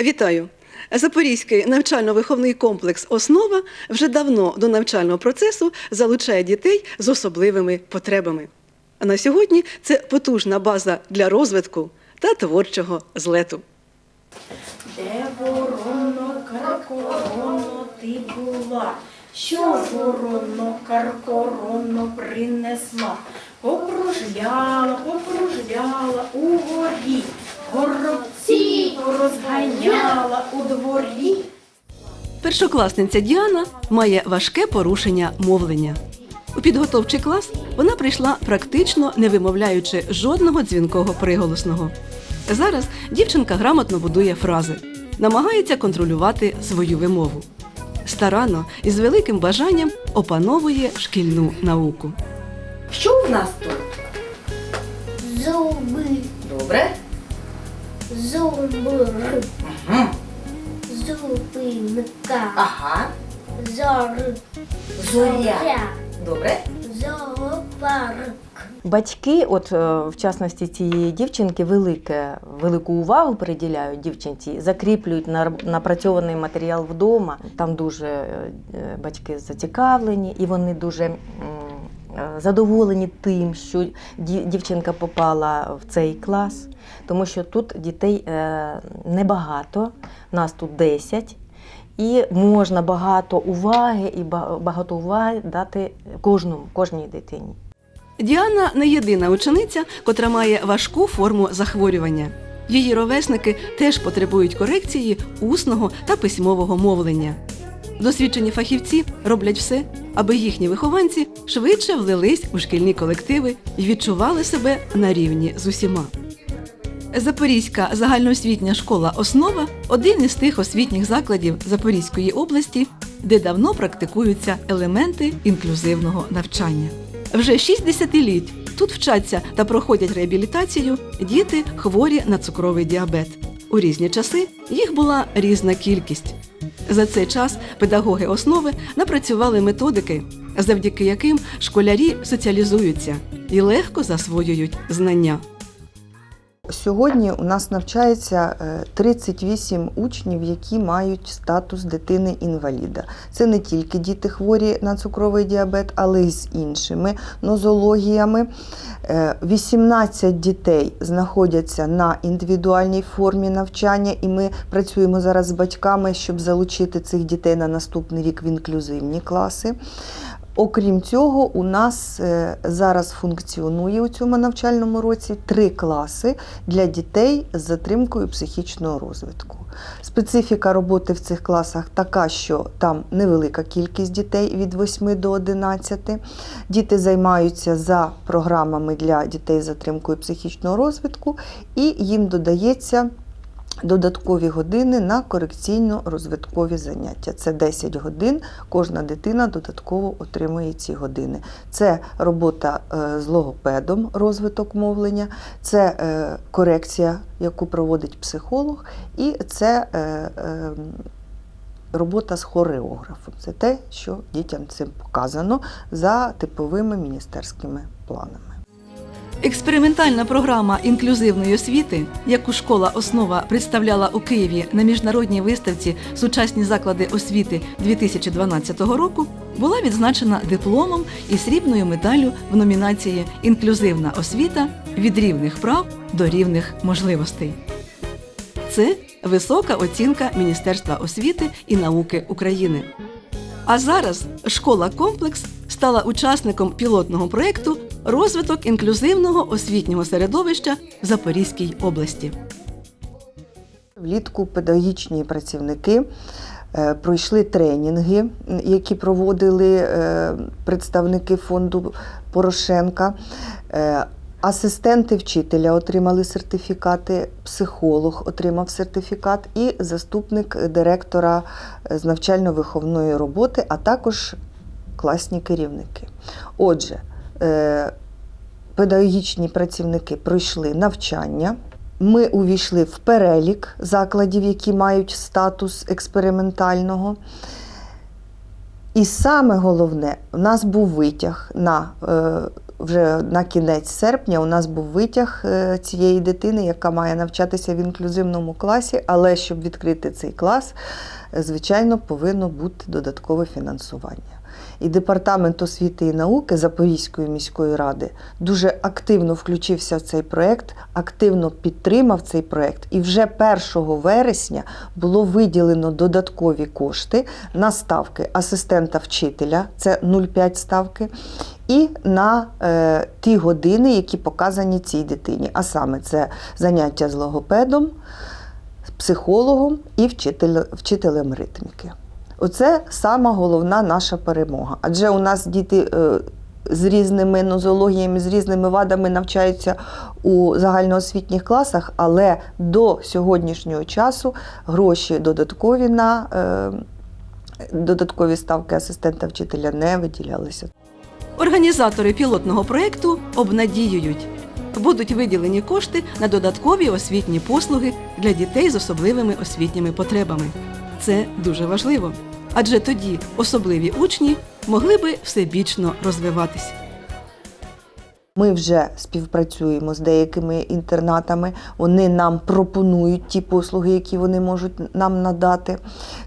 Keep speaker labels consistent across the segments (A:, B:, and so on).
A: Вітаю! Запорізький навчально-виховний комплекс Основа вже давно до навчального процесу залучає дітей з особливими потребами. А на сьогодні це потужна база для розвитку та творчого злету.
B: Де вороно, каркороно ти була, що вороно, каркороно принесла, покружляла, покружляла у горі, горобці розганяла у дворі.
A: Першокласниця Діана має важке порушення мовлення. У підготовчий клас вона прийшла практично не вимовляючи жодного дзвінкого приголосного. Зараз дівчинка грамотно будує фрази, намагається контролювати свою вимову. Старанно і з великим бажанням опановує шкільну науку.
B: Що в нас тут?
C: Зуби,
B: Добре.
C: Зуби,
B: Угу.
C: зупинка,
B: Ага.
C: зор,
B: Зоря. Добре.
C: зоопарк.
D: Батьки, от е, в частності цієї дівчинки, велике, велику увагу приділяють дівчинці, закріплюють на- напрацьований матеріал вдома. Там дуже е, батьки зацікавлені і вони дуже м, е, задоволені тим, що дівчинка попала в цей клас, тому що тут дітей е, небагато, нас тут 10. І можна багато уваги і багато уваги дати кожному, кожній дитині.
A: Діана не єдина учениця, котра має важку форму захворювання. Її ровесники теж потребують корекції усного та письмового мовлення. Досвідчені фахівці роблять все, аби їхні вихованці швидше влились у шкільні колективи і відчували себе на рівні з усіма. Запорізька загальноосвітня школа Основа один із тих освітніх закладів Запорізької області, де давно практикуються елементи інклюзивного навчання. Вже шість десятиліть тут вчаться та проходять реабілітацію діти, хворі на цукровий діабет. У різні часи їх була різна кількість. За цей час педагоги основи напрацювали методики, завдяки яким школярі соціалізуються і легко засвоюють знання.
E: Сьогодні у нас навчається е, 38 учнів, які мають статус дитини-інваліда. Це не тільки діти хворі на цукровий діабет, але й з іншими нозологіями. Е, 18 дітей знаходяться на індивідуальній формі навчання, і ми працюємо зараз з батьками, щоб залучити цих дітей на наступний рік в інклюзивні класи. Окрім цього, у нас е, зараз функціонує у цьому навчальному році три класи для дітей з затримкою психічного розвитку. Специфіка роботи в цих класах така, що там невелика кількість дітей від 8 до 11. Діти займаються за програмами для дітей з затримкою психічного розвитку, і їм додається додаткові години на корекційно-розвиткові заняття. Це 10 годин. Кожна дитина додатково отримує ці години. Це робота е, з логопедом, розвиток мовлення, це е, корекція, яку проводить психолог, і це е, робота з хореографом. Це те, що дітям цим показано за типовими міністерськими планами.
A: Експериментальна програма інклюзивної освіти, яку школа Основа представляла у Києві на міжнародній виставці Сучасні заклади освіти 2012 року, була відзначена дипломом і срібною медаллю в номінації Інклюзивна освіта від рівних прав до рівних можливостей. Це висока оцінка Міністерства освіти і науки України. А зараз школа Комплекс стала учасником пілотного проєкту Розвиток інклюзивного освітнього середовища в Запорізькій області.
E: Влітку педагогічні працівники е, пройшли тренінги, які проводили е, представники фонду Порошенка. Е, Асистенти вчителя отримали сертифікати, психолог отримав сертифікат і заступник директора з навчально-виховної роботи, а також класні керівники. Отже, педагогічні працівники пройшли навчання. Ми увійшли в перелік закладів, які мають статус експериментального. І саме головне, у нас був витяг на е, вже на кінець серпня у нас був витяг е, цієї дитини, яка має навчатися в інклюзивному класі, але щоб відкрити цей клас, е, звичайно, повинно бути додаткове фінансування. І департамент освіти і науки Запорізької міської ради дуже активно включився в цей проект, активно підтримав цей проект. І вже 1 вересня було виділено додаткові кошти на ставки асистента вчителя, це 0,5 ставки, і на е, ті години, які показані цій дитині. А саме це заняття з логопедом, психологом і вчитель, вчителем ритміки. Оце сама головна наша перемога. Адже у нас діти е, з різними нозологіями, з різними вадами навчаються у загальноосвітніх класах, але до сьогоднішнього часу гроші додаткові на е, додаткові ставки асистента вчителя не виділялися.
A: Організатори пілотного проекту обнадіюють. Будуть виділені кошти на додаткові освітні послуги для дітей з особливими освітніми потребами. Це дуже важливо, адже тоді особливі учні могли би всебічно розвиватись.
E: Ми вже співпрацюємо з деякими інтернатами. Вони нам пропонують ті послуги, які вони можуть нам надати.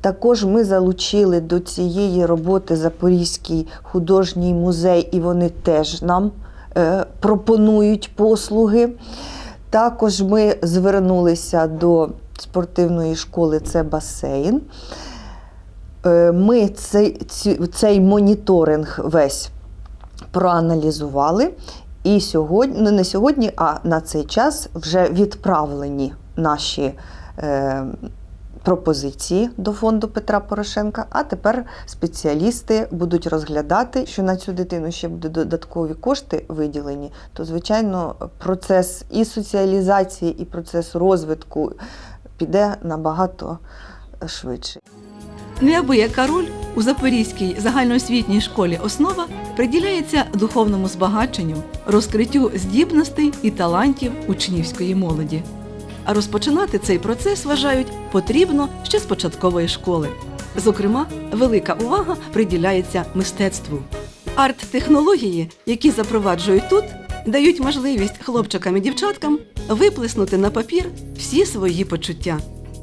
E: Також ми залучили до цієї роботи Запорізький художній музей, і вони теж нам е, пропонують послуги. Також ми звернулися до спортивної школи, це басейн. Е, Ми цей, цей моніторинг весь проаналізували. І сьогодні, ну не сьогодні, а на цей час вже відправлені наші е, пропозиції до фонду Петра Порошенка. А тепер спеціалісти будуть розглядати, що на цю дитину ще будуть додаткові кошти виділені. То, звичайно, процес і соціалізації, і процес розвитку піде набагато швидше.
A: Неабияка роль у Запорізькій загальноосвітній школі основа приділяється духовному збагаченню, розкриттю здібностей і талантів учнівської молоді. А розпочинати цей процес вважають потрібно ще з початкової школи. Зокрема, велика увага приділяється мистецтву. Арт-технології, які запроваджують тут, дають можливість хлопчикам і дівчаткам виплеснути на папір всі свої почуття.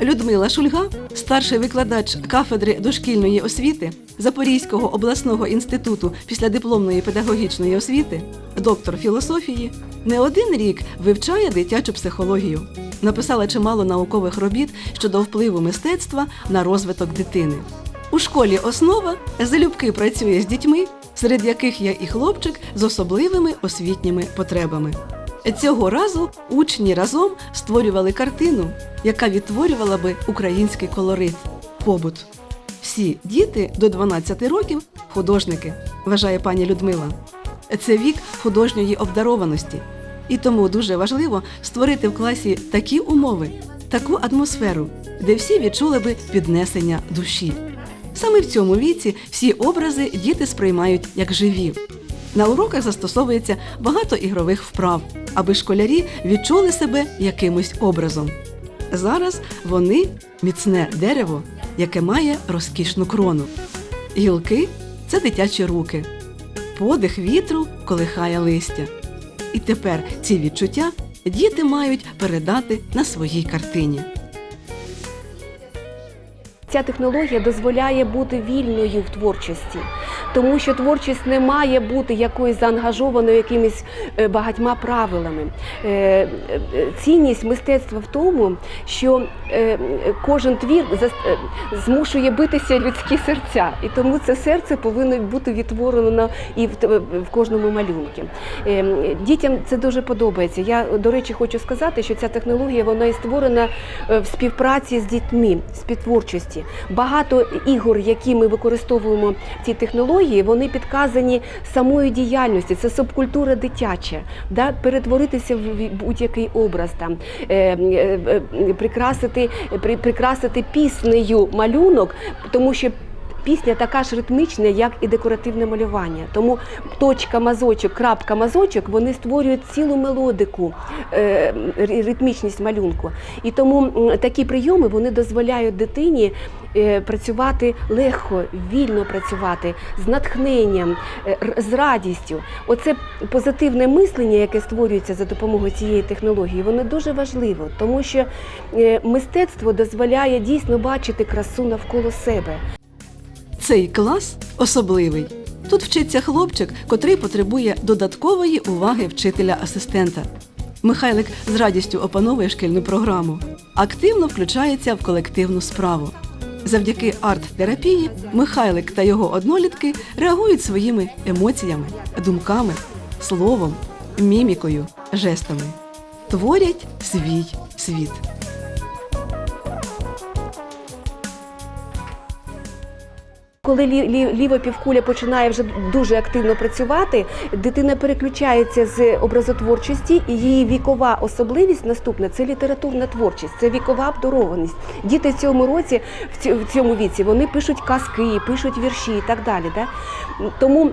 A: Людмила Шульга, старший викладач кафедри дошкільної освіти Запорізького обласного інституту післядипломної педагогічної освіти, доктор філософії, не один рік вивчає дитячу психологію. Написала чимало наукових робіт щодо впливу мистецтва на розвиток дитини. У школі основа залюбки працює з дітьми, серед яких є і хлопчик з особливими освітніми потребами. Цього разу учні разом створювали картину, яка відтворювала би український колорит побут. Всі діти до 12 років художники, вважає пані Людмила. Це вік художньої обдарованості. І тому дуже важливо створити в класі такі умови, таку атмосферу, де всі відчули би піднесення душі. Саме в цьому віці всі образи діти сприймають як живі. На уроках застосовується багато ігрових вправ, аби школярі відчули себе якимось образом. Зараз вони міцне дерево, яке має розкішну крону. Гілки це дитячі руки, подих вітру колихає листя. І тепер ці відчуття діти мають передати на своїй картині.
F: Ця технологія дозволяє бути вільною в творчості, тому що творчість не має бути якоюсь заангажованою якимись е, багатьма правилами. Е, е, Цінність мистецтва в тому, що кожен твір змушує битися людські серця, і тому це серце повинно бути відтворено і в, кожному малюнку. Дітям це дуже подобається. Я, до речі, хочу сказати, що ця технологія вона і створена в співпраці з дітьми, співтворчості. Багато ігор, які ми використовуємо в цій технології, вони підказані самою діяльності, Це субкультура дитяча, да? перетворитися в будь-який образ, там, е, е, е, прикрасити, при, прикрасити піснею малюнок, тому що пісня така ж ритмічна, як і декоративне малювання. Тому точка, мазочок, крапка, мазочок вони створюють цілу мелодику, е, ритмічність малюнку. І тому такі прийоми вони дозволяють дитині е, працювати легко, вільно працювати з натхненням, е, з радістю. Оце позитивне мислення, яке створюється за допомогою цієї технології, воно дуже важливо, тому що мистецтво дозволяє дійсно бачити красу навколо себе.
A: Цей клас особливий. Тут вчиться хлопчик, котрий потребує додаткової уваги вчителя-асистента. Михайлик з радістю опановує шкільну програму, активно включається в колективну справу. Завдяки арт-терапії Михайлик та його однолітки реагують своїми емоціями, думками, словом, мімікою, жестами. Творять свій світ.
F: Коли лі, лі, ліва півкуля починає вже дуже активно працювати, дитина переключається з образотворчості, і її вікова особливість наступна це літературна творчість, це вікова обдарованість. Діти в цьому році, в в цьому віці, вони пишуть казки, пишуть вірші і так далі. Да? Тому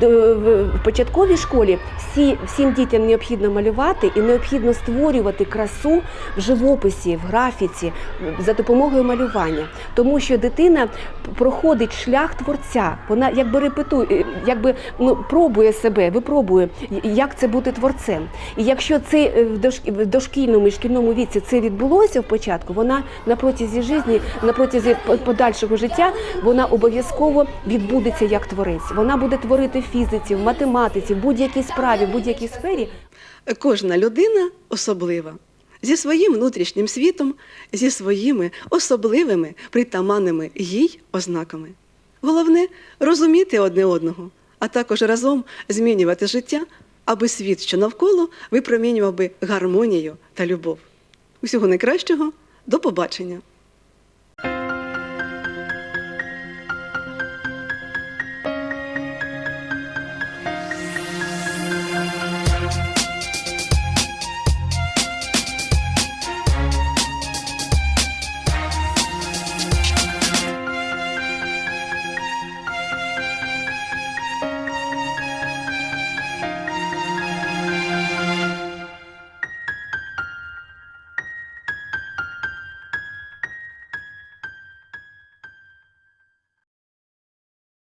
F: в, початковій школі всі, всім дітям необхідно малювати і необхідно створювати красу в живописі, в графіці за допомогою малювання, тому що дитина проходить шлях творця. Вона якби репетує, якби ну пробує себе, випробує, як це бути творцем. І якщо це е, в дош- дошкільному і шкільному віці це відбулося в початку, вона на протязі житті, на протязі подальшого життя, вона обов'язково відбудеться як творець. Вона буде творити фізиці, в математиці, в будь-якій справі, в будь-якій сфері.
A: Кожна людина особлива зі своїм внутрішнім світом, зі своїми особливими притаманними їй ознаками. Головне розуміти одне одного, а також разом змінювати життя, аби світ, що навколо, випромінював би гармонію та любов. Усього найкращого, до побачення!